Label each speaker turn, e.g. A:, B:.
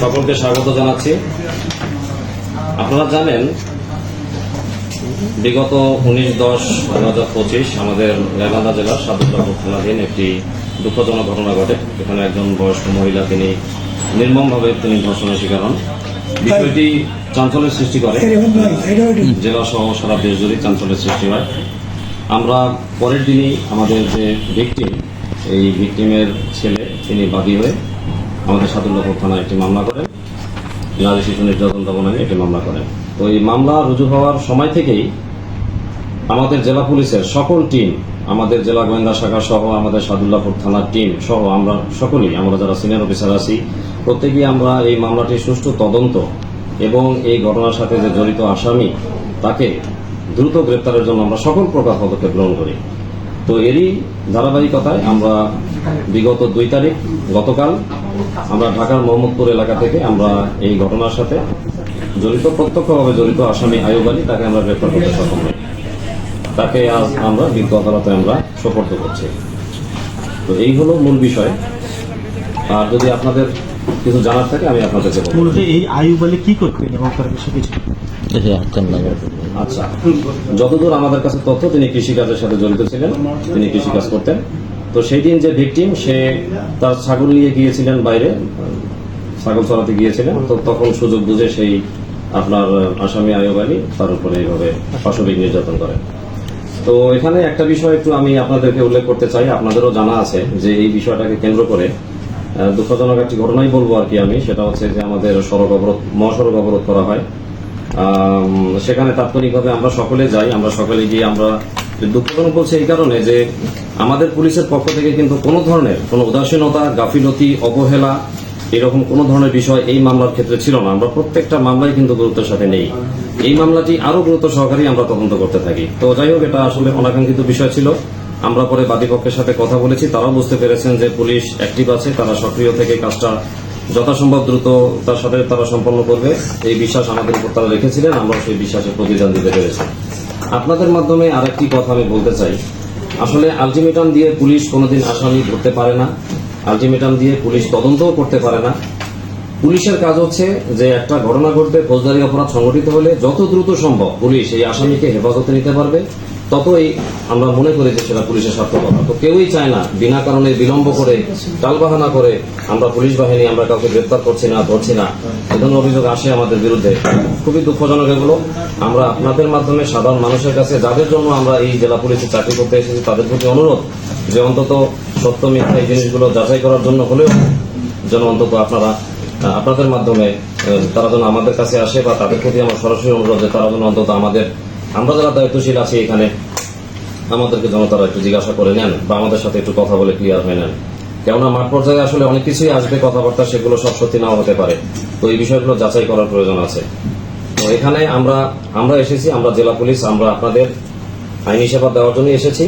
A: সকলকে স্বাগত জানাচ্ছি। আপনারা জানেন, বিগত উনিশ দশ দু হাজার পঁচিশ আমাদের গাইবান্ধা জেলার সাদুল্লাপুর থানাধীন একটি দুঃখজনক ঘটনা ঘটে। এখানে একজন বয়স্ক মহিলা তিনি নির্মমভাবে তিনি ধর্ষণের শিকার হন। বিষয়টি চাঞ্চল্যের সৃষ্টি করে। জেলা সহ সারা দেশ জুড়ে চাঞ্চল্যের সৃষ্টি হয়। আমরা পরের দিনই আমাদের যে ভিকটিম এই ভিকটিমের ছেলে, তিনি বাদী হয়ে আমাদের সাদুল্লাপুর থানায় একটি মামলা করেন। নারী শিশু নির্যাতন দমনে একটি মামলা করেন। তো এই মামলা রুজু হওয়ার সময় থেকেই আমাদের জেলা পুলিশের সকল টিম, আমাদের জেলা গোয়েন্দা শাখা সহ আমাদের সাদুল্লাপুর থানার টিম সহ আমরা সকলেই, আমরা যারা সিনিয়র অফিসার আছি, প্রত্যেকেই আমরা এই মামলাটি সুষ্ঠু তদন্ত এবং এই ঘটনার সাথে যে জড়িত আসামি, তাকে দ্রুত গ্রেপ্তারের জন্য আমরা সকল প্রকার পদক্ষেপ গ্রহণ করি। তো এরই ধারাবাহিকতায় আমরা বিগত দুই তারিখ, গতকাল আমরা ঢাকার মোহাম্মদপুর এলাকা থেকে আমরা এই ঘটনার সাথে জড়িত প্রত্যক্ষভাবে জড়িত আসামি আয়ুব আলী তাকে আমরা গ্রেপ্তার করতে সক্ষম হই। তাকে আজ আমরা বিজ্ঞ আদালতে আমরা সোপর্দ করছি। তো এই হলো মূল বিষয়। আর যদি আপনাদের কিছু জানার থাকে আমি
B: মূলত এই আয়ুব আলী কি করতেন এবং তার বিষয়ে কিছু?
A: আচ্ছা। যতদূর আমাদের কাছে তথ্য তিনি কৃষিকাজের সাথে জড়িত ছিলেন। তিনি কৃষিকাজ করতেন। তো সেই দিন যে ভিকটিম সে তার ছাগল নিয়ে গিয়েছিলেন বাইরে, ছাগল চড়াতে গিয়েছিলেন। তো তখন সুযোগ বুঝে সেই আপনার আসামি আয়ব আলী তার উপরে এইভাবে পাশবিক নির্যাতন করে। তো এখানে একটা বিষয় একটু আমি আপনাদেরকে উল্লেখ করতে চাই। আপনাদেরও জানা আছে যে এই বিষয়টাকে কেন্দ্র করে দুঃখজনক একটি ঘটনাই বলব আর কি আমি। সেটা হচ্ছে যে আমাদের সড়ক অবরোধ, মহাসড়ক অবরোধ করা হয়। সেখানে তাৎক্ষণিকভাবে আমরা সকলে যাই, আমরা সকলে গিয়ে আমরা দুঃখজনক বলছি এই কারণে যে আমাদের পুলিশের পক্ষ থেকে কিন্তু কোনো ধরনের কোনো উদাসীনতা, গাফিলতি, অবহেলা এরকম কোনো ধরনের বিষয় এই মামলার ক্ষেত্রে ছিল না। আমরা প্রত্যেকটা মামলায় কিন্তু গুরুত্বের সাথে নেই। এই মামলাটি আরও গুরুত্ব সহকারে আমরা তদন্ত করতে থাকি। তো যাই হোক, এটা আসলে অনাকাঙ্ক্ষিত বিষয় ছিল। আমরা পরে বাদীপক্ষের সাথে কথা বলেছি। তারাও বুঝতে পেরেছেন যে পুলিশ অ্যাক্টিভ আছে, তারা সক্রিয় থেকে কাজটা যথাসম্ভব দ্রুত তার সাথে তারা সম্পন্ন করবে। এই বিশ্বাস আমাদের উপর তারা রেখেছিলেন আমরা সেই বিশ্বাসের প্রতিদান দিতে পেরেছি। আপনাদের মাধ্যমে আর একটি কথা আমি বলতে চাই। আসলে আলটিমেটাম দিয়ে পুলিশ কোনোদিন আসামি ধরতে পারে না। আলটিমেটাম দিয়ে পুলিশ তদন্তও করতে পারে না। পুলিশের কাজ হচ্ছে যে একটা ঘটনা ঘটবে, ফৌজদারি অপরাধ সংঘটিত হলে যত দ্রুত সম্ভব পুলিশ এই আসামিকে হেফাজতে নিতে পারবে। ততই আমরা মনে করি যে সেটা পুলিশের সার্থকতা তো কেউই চায় না, বিনা কারণে বিলম্ব করে, টালবাহানা করে আমরা পুলিশ বাহিনী, আমরা কাউকে গ্রেপ্তার করছি না, ধরছি না। এ অভিযোগ আসে আমাদের বিরুদ্ধে। খুবই দুঃখজনক এগুলো। আমরা আপনাদের মাধ্যমে সাধারণ মানুষের কাছে, যাদের জন্য আমরা এই জেলা পুলিশে চাকরি করতে এসেছি, তাদের প্রতি অনুরোধ যে অন্তত সত্য, মিথ্যা এই জিনিসগুলো যাচাই করার জন্য হলেও যেন অন্তত আপনারা আপনাদের মাধ্যমে তারা যেন আমাদের কাছে আসে বা তাদের প্রতি আমার সরাসরি অনুরোধ যে তারা যেন অন্তত আমাদের আমরা যারা দায়িত্বশীল আছি এখানে, আমাদেরকে জনতারা তারা একটু জিজ্ঞাসা করে নেন বা আমাদের সাথে একটু কথা বলে ক্লিয়ার হয়ে নেন। কেননা মাঠ পর্যায়ে আসলে অনেক কিছুই আসবে, কথাবার্তা সেগুলো সব সত্যি নাও হতে পারে। তো এই বিষয়গুলো যাচাই করার প্রয়োজন আছে। তো এখানে আমরা আমরা এসেছি, আমরা জেলা পুলিশ, আমরা আপনাদের আইনি সেবা দেওয়ার জন্য এসেছি।